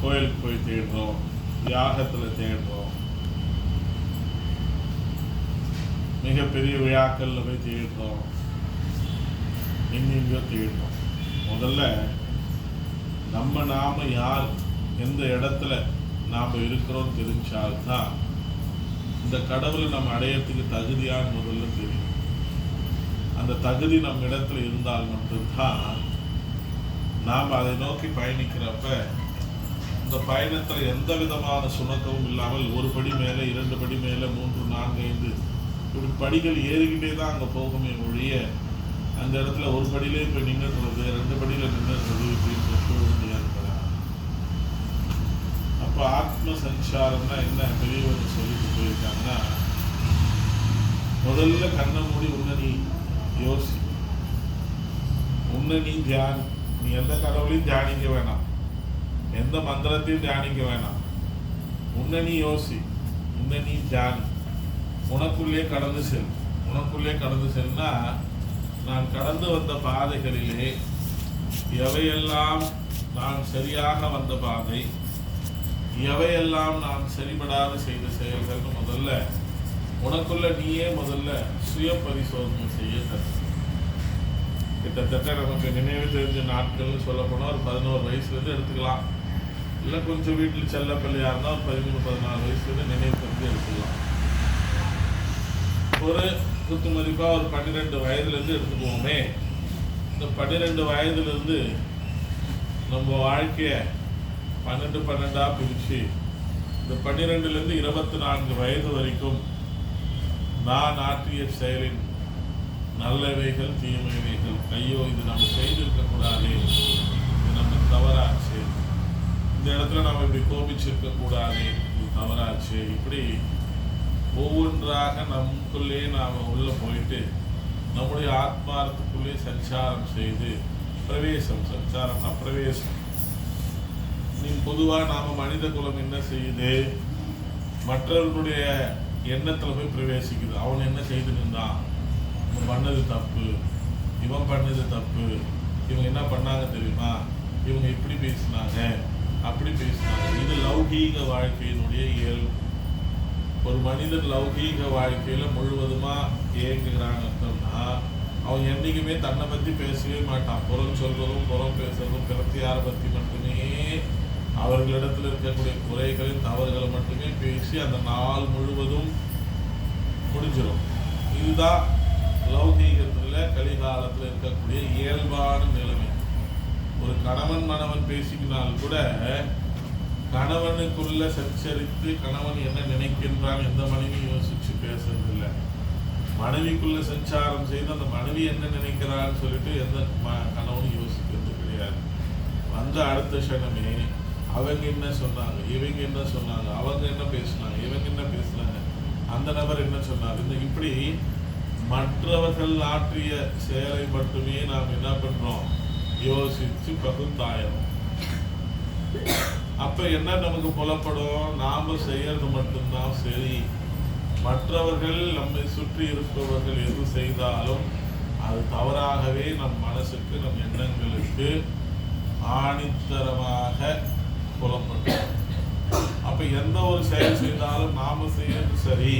கோயிலுக்கு போய் தேடுறோம் யாகத்தில் தேடுறோம் மிகப்பெரிய விழாக்கள்ல போய் தேடுறோம் எங்கெங்கயோ தேடுறோம் முதல்ல நம்ம நாம யார் எந்த இடத்துல நாம் இருக்கிறோம் தெரிஞ்சால்தான் இந்த கடவுளை நம்ம அடையறதுக்கு தகுதியான முதல்ல தெரியும். அந்த தகுதி நம்ம இடத்துல இருந்தால் மட்டும்தான் நாம் அதை நோக்கி பயணிக்கிறப்ப இந்த பயணத்தில் எந்த விதமான சுணக்கமும் இல்லாமல் ஒரு படி மேலே இரண்டு படி மேலே மூன்று நான்கு ஐந்து இப்படி படிகள் ஏறிக்கிட்டே தான் அங்கே போகுமே ஒழிய அந்த இடத்துல ஒரு படியிலே போய் நின்றுறது ரெண்டு படியில் நின்றுறது இப்படின்ற சூழ்நிலை இருக்கிறாங்க அப்போ ஆத்ம சஞ்சாரம்னா என்ன? பெரியவர் சொல்லிட்டு போயிருக்காங்கன்னா முதல்ல கண்ணை மூடி உன்னை நீ யோசி. உன்னை நீ தியான். நீ எந்த கடவுளையும் தியானிக்க வேணாம். எந்த மந்திரத்தையும் தியானிக்க வேணாம். உன்னை நீ யோசி உன்னை நீ தியானி. உனக்குள்ளே கடந்து செல் உனக்குள்ளே கடந்து செல்னா நான் கடந்து வந்த பாதைகளிலே எவையெல்லாம் நான் சரியாக வந்த பாதை எவையெல்லாம் நான் சரிபடாத செய்த செயல்கள்னு முதல்ல உனக்குள்ள நீயே முதல்ல சுய பரிசோதனை செய்ய கிட்டத்தட்ட நமக்கு நினைவு தெரிஞ்ச நாட்கள்னு சொல்லப்போனால் ஒரு பதினோரு வயசுலேருந்து எடுத்துக்கலாம். இல்லை கொஞ்சம் வீட்டில் செல்ல பிள்ளையாக இருந்தால் ஒரு பதிமூணு பதினாலு வயசுலேருந்து நினைவு தெரிஞ்சு எடுத்துக்கலாம். ஒரு குத்து மதிப்பாக ஒரு பன்னிரெண்டு வயதுலேருந்து எடுத்துக்குவோமே. இந்த பன்னிரெண்டு வயதுலேருந்து நம்ம வாழ்க்கையை பன்னெண்டு பன்னெண்டாக பிரித்து இந்த பன்னிரெண்டுலேருந்து இருபத்தி நான்கு வயது வரைக்கும் நான் ஆற்றிய செயலின் நல்லவைகள் தீமைவைகள் ஐயோ இது நம்ம செய்திருக்கக்கூடாது இது நம்ம தவறாச்சு. இந்த இடத்துல நம்ம இப்படி கோபிச்சிருக்க கூடாது தவறாச்சு. இப்படி ஒவ்வொன்றாக நமக்குள்ளே நாம் உள்ள போயிட்டு நம்முடைய ஆத்மார்த்தத்துக்குள்ளே சஞ்சாரம் செய்து பிரவேசம் சஞ்சாரம்னா பிரவேசம். நீ பொதுவாக நாம் மனித குலம் என்ன செய்யுது? மற்றவர்களுடைய எண்ணத்தில் போய் பிரவேசிக்குது. அவன் என்ன செய்து நின்றான் இவன் பண்ணது தப்பு இவன் பண்ணது தப்பு இவங்க என்ன பண்ணாங்க தெரியுமா? இவங்க எப்படி பேசினாங்க. அப்படி பேசினாங்க. இது லௌகீக வாழ்க்கையினுடைய இயல்பு. ஒரு மனிதன் லௌகீக வாழ்க்கையில் முழுவதுமா இயங்குகிறான் அர்த்தம்னா அவன் என்றைக்குமே தன்னை பற்றி பேசவே மாட்டான். புறம் சொல்வதும் புறம் பேசுறதும் பிரத்தியாரை பற்றி மட்டுமே அவர்களிடத்தில் இருக்கக்கூடிய குறைகளின் தவறுகளை மட்டுமே பேசி அந்த நாள் முழுவதும் முடிஞ்சிடும் இதுதான் லௌகீகத்தில் கலிகாலத்தில் இருக்கக்கூடிய இயல்பான நிலைமை. ஒரு கணவன் மணவன் பேசிக்கினால் கூட கணவனுக்குள்ள சச்சரித்து கணவன் என்ன நினைக்கின்றான் எந்த மனைவி யோசிச்சு பேசுறது மனைவிக்குள்ள சஞ்சாரம் செய்து அந்த மனைவி என்ன நினைக்கிறான்னு சொல்லிட்டு எந்த கணவனும் யோசிக்கிறது கிடையாது. வந்த அடுத்த க்ஷணமே அவங்க என்ன சொன்னாங்க இவங்க என்ன சொன்னாங்க அவங்க என்ன பேசினாங்க இவங்க என்ன பேசுனாங்க அந்த நபர் என்ன சொன்னார். இந்த இப்படி மற்றவர்கள் ஆற்றிய செயலை மட்டுமே நாம் என்ன பண்ணுறோம் யோசிச்சு பகுத்தாயம். அப்ப என்ன நமக்கு புலப்படும்? நாம செய்யறது மட்டும்தான் சரி. மற்றவர்கள் நம்மை சுற்றி இருப்பவர்கள் எது செய்தாலும் அது தவறாகவே நம் மனசுக்கு நம் எண்ணங்களுக்கு ஆணித்தரமாக புலப்படும். அப்ப எந்த ஒரு செயல் செய்தாலும் நாம செய்யறது சரி.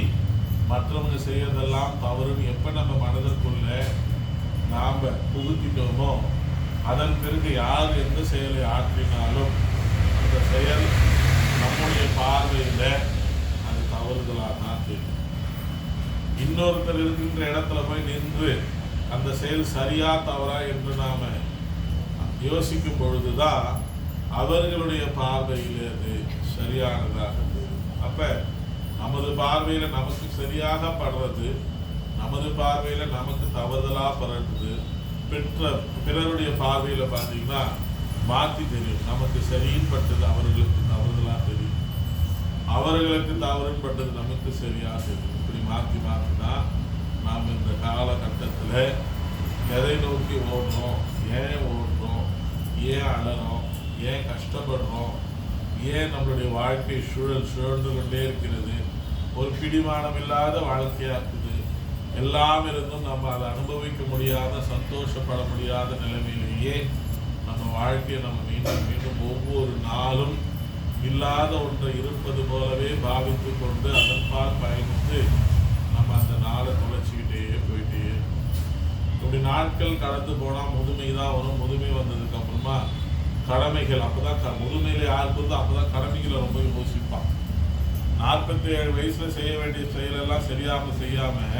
மற்றவங்க செய்யறதெல்லாம் தவறுன்னு எப்ப நம்ம மனதிற்குள்ள நாம புகுத்திட்டோமோ அதன் பிறகு யார் எந்த செயலை ஆற்றினாலும் அந்த செயல் நம்முடைய பார்வையில் அது தவறுதலாக தான் தெரியும். இன்னொருத்தர் இருக்கின்ற இடத்துல போய் நின்று அந்த செயல் சரியா தவறா என்று நாம் யோசிக்கும் பொழுதுதான் அவர்களுடைய பார்வையில் அது சரியானதாக தெரியும். அப்போ நமது பார்வையில் நமக்கு சரியாக படுறது நமது பார்வையில் நமக்கு தவறுதலாக படுறது பெற்ற பிறருடைய பார்வையில் பார்த்தீங்கன்னா மாற்றி தெரியும். நமக்கு சரின்னு பட்டது அவர்களுக்கு தவறுதலாக தெரியும். அவர்களுக்கு தவறுன்னு பட்டது நமக்கு சரியாக தெரியும். இப்படி மாற்றி மாற்றினா நாம் இந்த காலகட்டத்தில் எதை நோக்கி ஓடுறோம்? ஏன் ஓடுறோம்? ஏன் அழறோம்? ஏன் கஷ்டப்படுறோம்? ஏன் நம்மளுடைய வாழ்க்கை சுழல் சுழன்று கொண்டே இருக்கிறது? ஒரு பிடிமானம் இல்லாத வாழ்க்கையாக இருக்குது எல்லாம் இருந்தும் நம்ம அதை அனுபவிக்க முடியாத சந்தோஷப்பட முடியாத நிலைமையிலேயே நம்ம வாழ்க்கையை நம்ம மீண்டும் மீண்டும் ஒவ்வொரு நாளும் இல்லாத ஒன்றை இருப்பது போலவே பாவித்து கொண்டு அதன்பால் பயணித்து நம்ம அந்த நாளை தொலைச்சிக்கிட்டே போயிட்டே இப்படி நாட்கள் கடந்து போனால் முதுமை தான் வரும். முதுமை வந்ததுக்கு அப்புறமா கடமைகள் அப்பதான் க முதுமையில் யாருக்கு இருந்தோ அப்போ தான் கடமைகளை ரொம்ப யோசிப்பான். நாற்பத்தி ஏழு வயசில் செய்ய வேண்டிய செயலெல்லாம் சரியாம செய்யாமல்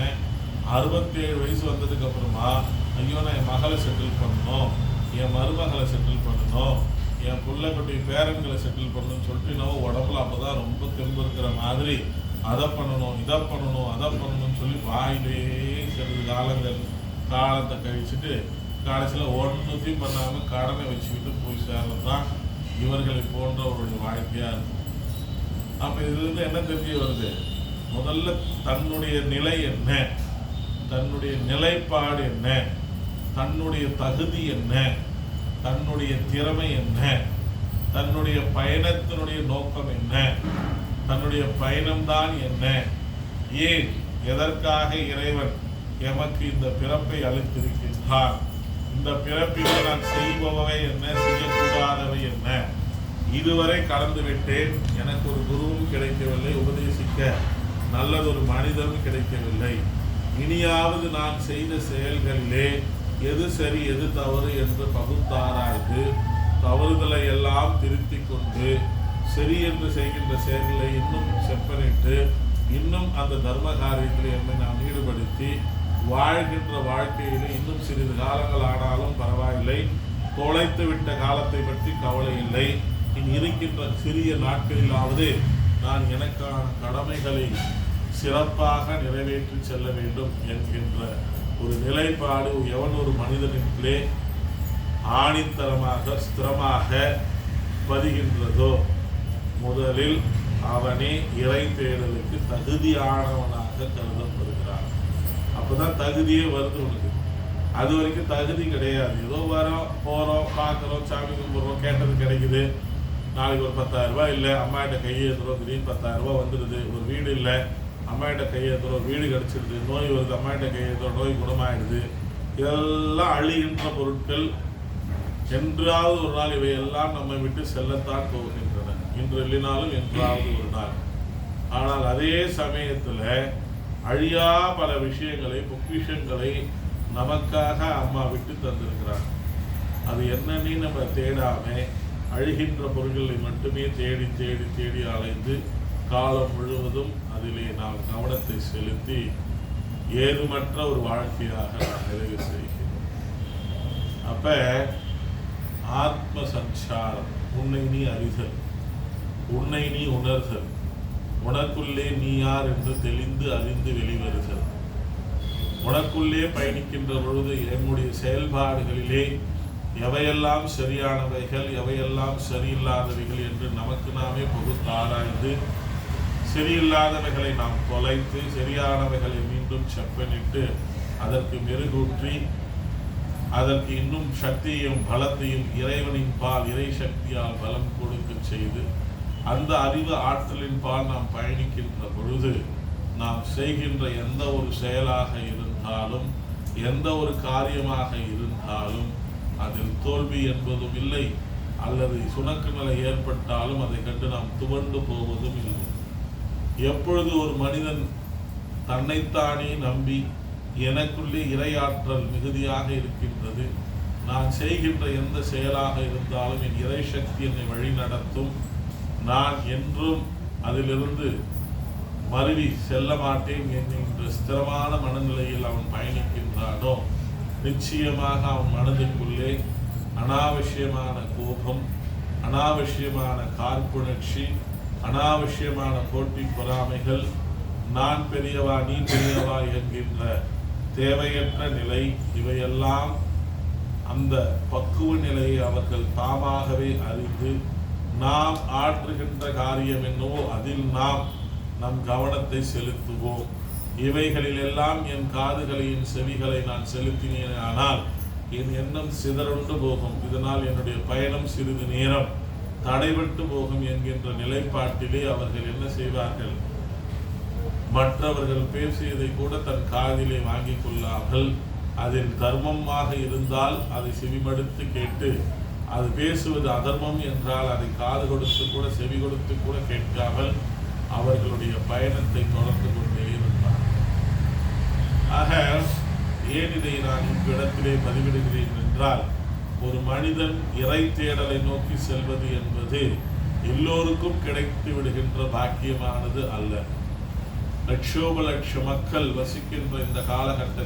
அறுபத்தி ஏழு வயசு வந்ததுக்கு அப்புறமா ஐயோ நான் என் மகளை செட்டில் பண்ணணும். என் மருமகளை செட்டில் பண்ணணும். என் பிள்ளை குட்டி பேரன்களை செட்டில் பண்ணணும்னு சொல்லிட்டு நம்ம உடம்புல அப்பதான் ரொம்ப தெம்பு இருக்கிற மாதிரி அதை பண்ணணும் இதை பண்ணணும் அதை பண்ணணும்னு சொல்லி வாயிலே சிறிது காலங்கள் காலத்தை கழிச்சுட்டு கடைசியில் ஒன்றுத்தையும் பண்ணாமல் கடனை வச்சுக்கிட்டு போய் சேர்றது தான் இவர்களை போன்றவருடைய வாழ்க்கையாக இருக்கும். அப்போ இதுலேருந்து என்ன தெரிய வருது? முதல்ல தன்னுடைய நிலை என்ன? தன்னுடைய நிலைப்பாடு என்ன? தன்னுடைய தகுதி என்ன? தன்னுடைய திறமை என்ன? தன்னுடைய பயணத்தினுடைய நோக்கம் என்ன? தன்னுடைய பயணம்தான் என்ன? ஏன் எதற்காக இறைவன் எமக்கு இந்த பிறப்பை அளித்திருக்கின்றான்? இந்த பிறப்பிலே நான் செய்பவை என்ன? செய்யக்கூடாதவை என்ன? இதுவரை கடந்து விட்டேன். எனக்கு ஒரு குருவும் கிடைக்கவில்லை. உபதேசிக்க நல்லதொரு மனிதரும் கிடைக்கவில்லை. இனியாவது நான் செய்த செயல்களிலே எது சரி எது தவறு என்று பகுத்தாராய்ந்து தவறுதலை எல்லாம் திருத்தி கொண்டு சரி என்று செய்கின்ற செயல்களை இன்னும் செப்பனிட்டு இன்னும் அந்த தர்ம காரியத்தில் என்னை நாம் ஈடுபடுத்தி வாழ்கின்ற வாழ்க்கையிலே இன்னும் சிறிது காலங்கள் ஆனாலும் பரவாயில்லை. தொலைத்து விட்ட காலத்தை பற்றி கவலை இல்லை. இனி இருக்கின்ற சிறிய நாட்களிலாவது நான் எனக்கான கடமைகளை சிறப்பாக நிறைவேற்றி செல்ல வேண்டும் என்கின்ற ஒரு நிலைப்பாடு எவன் ஒரு மனிதனிலே ஆணித்தரமாக ஸ்திரமாக பதிகின்றதோ முதலில் அவனே இறை தேடலுக்கு தகுதியானவனாக கருதப்படுகிறான். அப்போதான் தகுதியே வருது உனக்கு. அது வரைக்கும் தகுதி கிடையாது. ஏதோ வரோம் போகிறோம் பார்க்குறோம் சாமி கும்பிட்றோம் கேட்டது கிடைக்குது. நாளைக்கு ஒரு பத்தாயிரம் இல்லை அம்மாகிட்ட கையேற்றுறோம் திடீர்னு பத்தாயிரரூபா வந்துடுது ஒரு வீடு இல்லை. அம்மாகிட்ட கையேற்றுறோம் வீடு கிடச்சிருது நோய் வருது அம்மாயிட்ட கையேற்றுறோம் நோய் குணமாயிடுது. இதெல்லாம் அழிகின்ற பொருட்கள் என்றாவது ஒரு நாள் இவையெல்லாம் நம்மை விட்டு செல்லத்தான் போகின்றன. இன்று இல்லைனாலும் என்றாவது ஒரு நாள். ஆனால் அதே சமயத்தில் அழியா பல விஷயங்களை பொக்கிஷங்களை நமக்காக அம்மா விட்டு தந்திருக்கிறார். அது என்னன்னு நம்ம தேடாமல் அழுகின்ற பொருள்களை மட்டுமே தேடி தேடி தேடி அலைந்து காலம் முழுவதும் அதிலே நாம் கவனத்தை செலுத்தி ஏதுமற்ற ஒரு வாழ்க்கையாக நாம் நிறைவு செய்கிறோம். அப்ப ஆத்ம சஞ்சாரம் உன்னை நீ அறிதல் உன்னை நீ உணர்தல் உனக்குள்ளே நீ யார் என்று தெளிந்து அறிந்து வெளிவருதல். உனக்குள்ளே பயணிக்கின்ற பொழுது என்னுடைய செயல்பாடுகளிலே எவையெல்லாம் சரியானவைகள் எவையெல்லாம் சரியில்லாதவைகள் என்று நமக்கு நாமே பகுத்து ஆராய்ந்து சரியில்லாதவைகளை நாம் தொலைத்து சரியானவைகளை மீண்டும் செப்பனிட்டு அதற்கு மெருகூற்றி அதற்கு இன்னும் சக்தியையும் பலத்தையும் இறைவனின் பால் இறை சக்தியால் பலம் கொடுக்க செய்து அந்த அறிவு ஆற்றலின் பால் நாம் பயணிக்கின்ற பொழுது நாம் செய்கின்ற எந்த ஒரு செயலாக இருந்தாலும் எந்த ஒரு காரியமாக இருந்தாலும் அதில் தோல்வி என்பதும் இல்லை அல்லது சுணக்கு நிலை ஏற்பட்டாலும் அதை கண்டு நாம் துவண்டு போவதும் இல்லை. எப்பொழுது ஒரு மனிதன் தன்னைத்தானே நம்பி எனக்குள்ளே இறையாற்றல் மிகுதியாக இருக்கின்றது நான் செய்கின்ற எந்த செயலாக இருந்தாலும் என் இறை சக்தி என்னை வழி நடத்தும் நான் என்றும் அதிலிருந்து மருவி செல்ல மாட்டேன் என்கின்ற ஸ்திரமான மனநிலையில் அவன் பயணிக்கின்றானோ? நிச்சயமாக அவன் மனதுக்குள்ளே அனாவசியமான கோபம் அனாவசியமான காழ்ப்புணர்ச்சி அனாவசியமான போட்டி பொறாமைகள் நான் பெரியவா நீ பெரியவா என்கின்ற தேவையற்ற நிலை இவையெல்லாம் அந்த பக்குவ நிலையை அவர்கள் தாமாகவே அறிந்து நாம் ஆற்றுகின்ற காரியம் என்னவோ அதில் நாம் நம் கவனத்தை செலுத்துவோம். இவைகளில் எல்லாம் என் காதுகளை என் செவிகளை நான் செலுத்தினேன் ஆனால் என் எண்ணம் சிதறுண்டு போகும். இதனால் என்னுடைய பயணம் சிறிது நேரம். தடைபட்டு போகும் என்கின்ற நிலைப்பாட்டிலே அவர்கள் என்ன செய்வார்கள்? மற்றவர்கள் பேசியதை கூட தன் காதிலே வாங்கிக் கொள்ளாமல் அதில் தர்மமாக இருந்தால் அதை செவிமடுத்து கேட்டு அது பேசுவது அதர்மம் என்றால் அதை காது கொடுத்து கூட செவி கொடுத்து கூட கேட்காமல் அவர்களுடைய பயணத்தை தொடர்ந்து கொண்டே இருந்தார் ஆக ஏன் இதை நான் இவ்விடத்திலே பதிவிடுகிறேன் என்றால் ஒரு மனிதன் இறை தேடலை நோக்கி செல்வது என்பது எல்லோருக்கும் கிடைத்து விடுகின்ற பாக்கியமானது அல்ல. லட்சோப லட்ச மக்கள் வசிக்கின்ற இந்த காலகட்டத்தில்